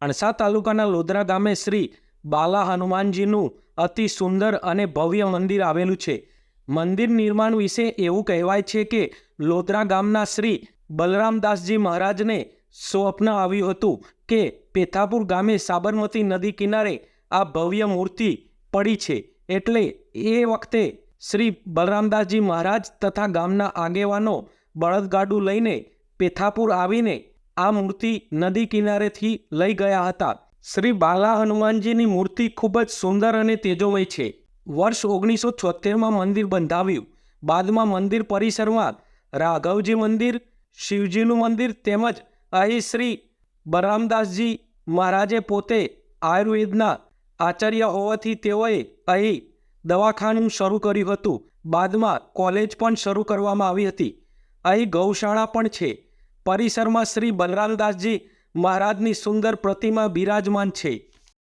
અણસા તાલુકાના લોધરા ગામે શ્રી બાલા હનુમાનજીનું અતિ સુંદર અને ભવ્ય મંદિર આવેલું છે. મંદિર નિર્માણ વિશે એવું કહેવાય છે કે લોધરા ગામના શ્રી બલરામદાસજી મહારાજને સ્વપ્ન આવ્યું હતું કે પેથાપુર ગામે સાબરમતી નદી કિનારે આ ભવ્ય મૂર્તિ પડી છે. એટલે એ વખતે શ્રી બલરામદાસજી મહારાજ તથા ગામના આગેવાનો બળદગાડું લઈને પેથાપુર આવીને આ મૂર્તિ નદી કિનારેથી લઈ ગયા હતા. શ્રી બાલા હનુમાનજીની મૂર્તિ ખૂબ જ સુંદર અને તેજોમય છે. વર્ષ ઓગણીસો છોતેરમાં મંદિર બંધાવ્યું. બાદમાં મંદિર પરિસરમાં રાઘવજી મંદિર, શિવજીનું મંદિર તેમજ અહીં શ્રી બરામદાસજી મહારાજે પોતે આયુર્વેદના આચાર્ય હોવાથી તેઓએ અહીં દવાખાનું શરૂ કર્યું હતું. બાદમાં કોલેજ પણ શરૂ કરવામાં આવી હતી. અહીં ગૌશાળા પણ છે. પરિસરમાં શ્રી બલરામદાસજી મહારાજની સુંદર પ્રતિમા બિરાજમાન છે.